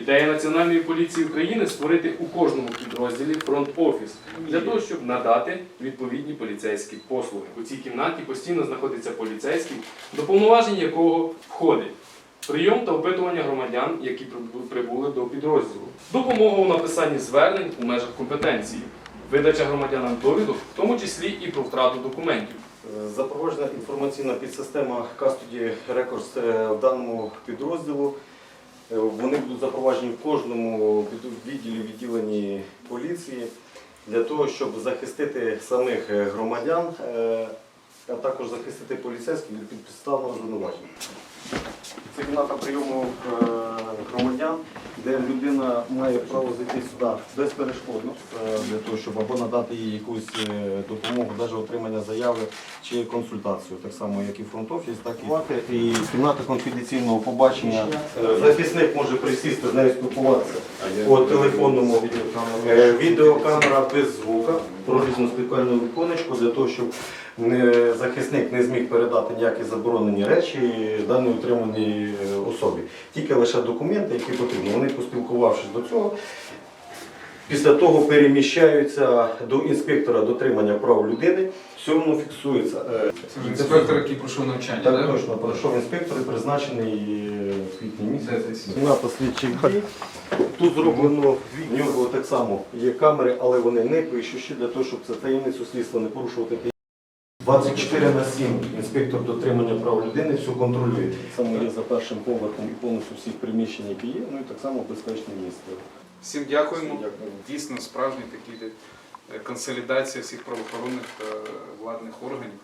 Ідея Національної поліції України створити у кожному підрозділі фронт-офіс для того, щоб надати відповідні поліцейські послуги. У цій кімнаті постійно знаходиться поліцейський, до повноважень якого входить прийом та опитування громадян, які прибули до підрозділу, допомога у написанні звернень у межах компетенції, видача громадянам довідок, в тому числі і про втрату документів. Запроваджена інформаційна підсистема Custody Records е, в даному підрозділу. Е, Вони будуть запроваджені в кожному відділі відділенні поліції для того, щоб захистити самих е, громадян, е, а також захистити поліцейських від підставного звинувачення. Це кімната прийому де людина має право зайти сюди безперешкодно е, для того, щоб або надати їй якусь е, допомогу, навіть отримання заяви чи консультацію, так само як і фронт-офіс, так і і кімната конфіденційного побачення. Е, Захисник може присісти з нею спілкуватися по телефонному відеокамера без звука, прорізну спеціальну віконечку для того, щоб захисник не зміг передати ніякі заборонені речі даній утриманій особі. Тільки лише документи, які потрібні. Вони, поспілкувавшись до цього, після того переміщаються до інспектора дотримання прав людини, все воно фіксується. Е, Це вже інспектор, який пройшов навчання, Так, так? точно, пройшов інспектор і призначений е, в квітні місяці. десь? Кімната слідчих дій. Тут зроблено в нього так само є камери, але вони не пишущі для того, щоб це таємницю слідства не порушувати. 24 на 7 інспектор дотримання прав людини все контролює. Саме є за першим поверхом і повністю всіх приміщень, які є, ну і так само безпечне місце. Всім дякуємо. Дякую. Дійсно, справжній такі е, консолідація всіх правоохоронних та владних органів.